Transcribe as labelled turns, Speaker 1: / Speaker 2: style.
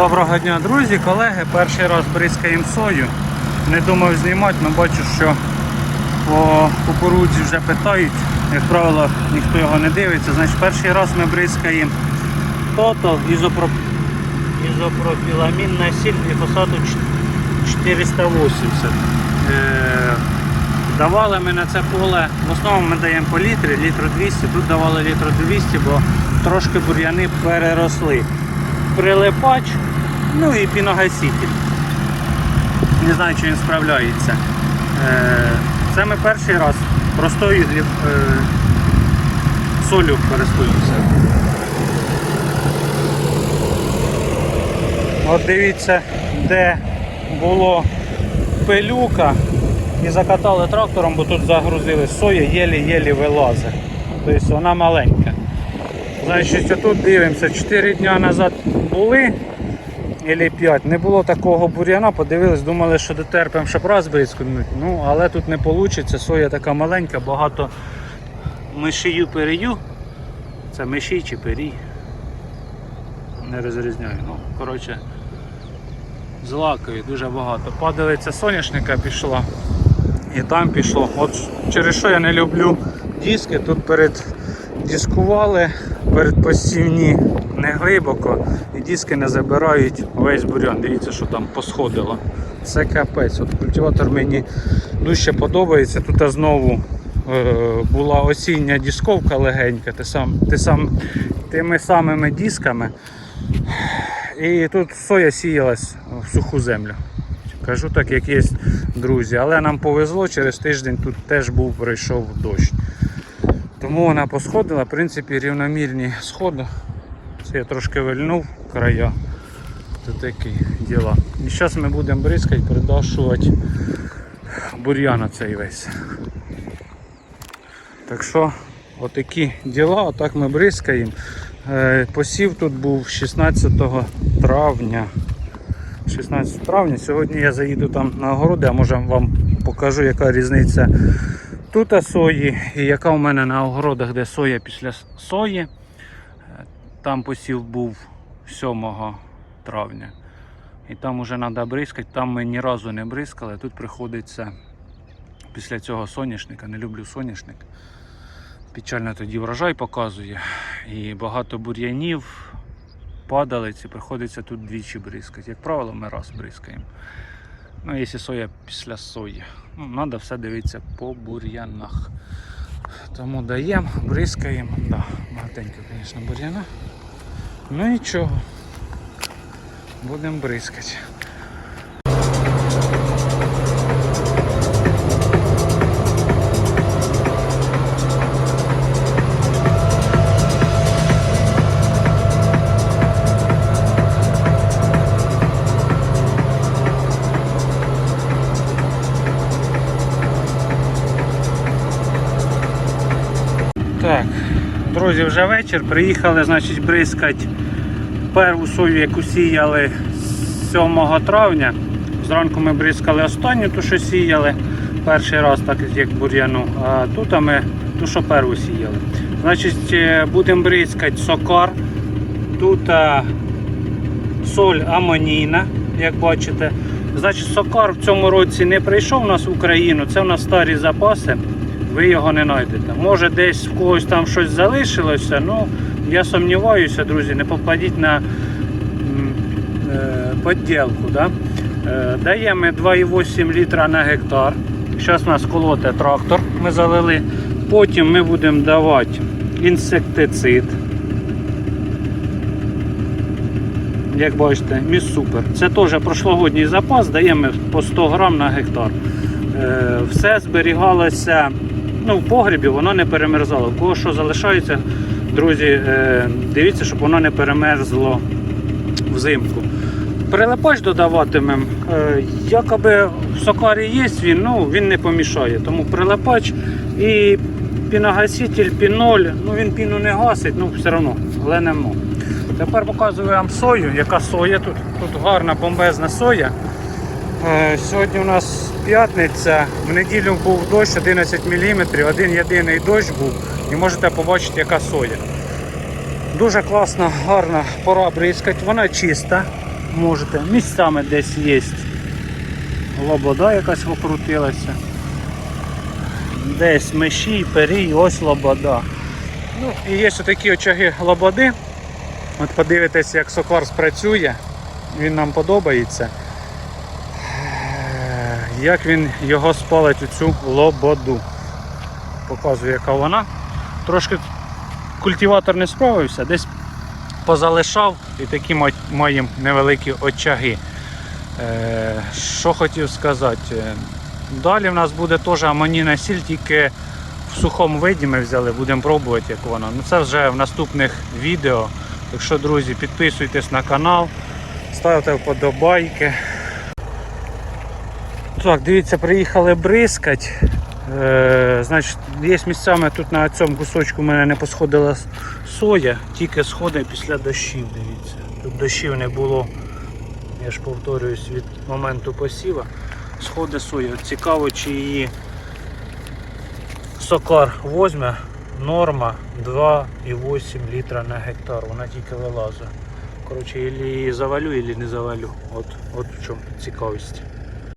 Speaker 1: Доброго дня, друзі, колеги. Перший раз бризкаємо сою. Не думав знімати, але бачу, що по кукурудзі вже питають. Як правило, ніхто його не дивиться. Значить, перший раз ми бризкаємо тотал ізопроп... ізопропіламін на сіль гліфосату 480. Е... Давали ми на це поле, в основному ми даємо по літрі, літру 200, тут давали літру 200, бо трошки бур'яни переросли. Прилипач, ну і піногаситель. Не знаю, чи він справляється. Е, Це ми перший раз простою е, солью користуємося. От дивіться, де було пилюка і закатали трактором, бо тут загрузили соя, єлі-єлі вилазить. Тобто вона маленька. Значить, тут дивимося, 4 дні назад були, або 5, не було такого бур'яна, подивились, думали, що дотерпимо, щоб раз бризкнуть. Ну, але тут не вийде, соя така маленька, багато мишію перію. Це мишій чи перій. Не розрізняю. Ну, коротше, злакою дуже багато. Падалиця соняшника пішла і там пішло. От через що я не люблю диски, тут перед дискували, перед посівні не глибоко диски не забирають весь бурян. Дивіться, що там посходило. Це капець. От культиватор мені дуже подобається. Тут знову е, була осіння дисковка легенька, ти сам, ти сам, тими самими дисками. І тут соя сіялась в суху землю. Кажу так, як є друзі. Але нам повезло, через тиждень тут теж був прийшов дощ. Тому вона посходила, в принципі, рівномірні сходи. Я трошки вильнув края. Це такі діла. І зараз ми будемо бризкати, придашувати бур'яна цей весь. Так що, отакі діла, отак ми бризкаємо. Е, Посів тут був 16 травня. 16 травня. Сьогодні я заїду там на огороди, а може вам покажу, яка різниця тут сої і яка у мене на огородах, де соя після сої. Там посів був 7 травня. І там вже треба бризкати, там ми ні разу не бризкали. Тут приходиться після цього соняшника, не люблю соняшник. Печально тоді врожай показує. І багато бур'янів, падалиці, приходиться тут двічі бризкати. Як правило, ми раз бризкаємо. Ну, якщо соя після сої. Ну, треба все дивитися по бур'янах. Тому даємо, бризкаємо. Да, багатенько, звісно, бур'яна. Ну нічого. Будемо бризкати. Так, друзі, вже вечір. Приїхали, значить, бризкати перву сою, яку сіяли 7 травня. Зранку ми бризкали останню, ту, що сіяли. Перший раз, так як бур'яну. А тут ми ту, що перву сіяли. Значить, е, будемо бризкати сокар. Тут соль амонійна, як бачите. Значить, сокар в цьому році не прийшов у нас в Україну. Це в нас старі запаси. Ви його не знайдете. Може десь в когось там щось залишилося, ну я сумніваюся, друзі, не попадіть на е, подділку. Да? Е, даємо 2,8 літра на гектар. Зараз у нас колоте трактор, ми залили. Потім ми будемо давати інсектицид. Як бачите, міс супер. Це теж прошлогодній запас, даємо по 100 грам на гектар. Е, Все зберігалося ну, в погрібі, воно не перемерзало. У кого що залишається, друзі, е, дивіться, щоб воно не перемерзло взимку. Прилипач додаватимемо. Е, Якоби в сокарі є він, ну він не помішає. Тому прилипач і піногаситель, піноль, ну він піну не гасить, ну все одно гленемо. Тепер показую вам сою, яка соя тут. Тут гарна бомбезна соя. Е, Сьогодні у нас п'ятниця, в неділю був дощ 11 мм, один єдиний дощ був і можете побачити, яка соя. Дуже класна, гарна пора бризкати, вона чиста. можете. Місцями десь є лобода якась покрутилася. Десь меші, перій, ось лобода. Ну, і є такі очаги лободи. От подивитесь, як сокар спрацює. Він нам подобається. Як він його спалить у цю лободу. Показую, яка вона. Трошки культиватор не справився, десь позалишав і такі ма- маємо невеликі очаги. Е, Що хотів сказати? Далі в нас буде теж амонійна сіль, тільки в сухому виді ми взяли, будемо пробувати, як вона. Ну це вже в наступних відео. Так що, друзі, підписуйтесь на канал, ставте вподобайки. Так, дивіться, приїхали бризкать. Е, значить, є місцями тут на цьому кусочку в мене не посходила соя, тільки сходить після дощів, дивіться. Тут дощів не було, я ж повторююсь, від моменту посіва. Сходить соя. Цікаво, чи її сокар возьме. Норма 2,8 літра на гектар. Вона тільки вилазить. Коротше, її завалю, ілі не завалю. От, от в чому цікавість.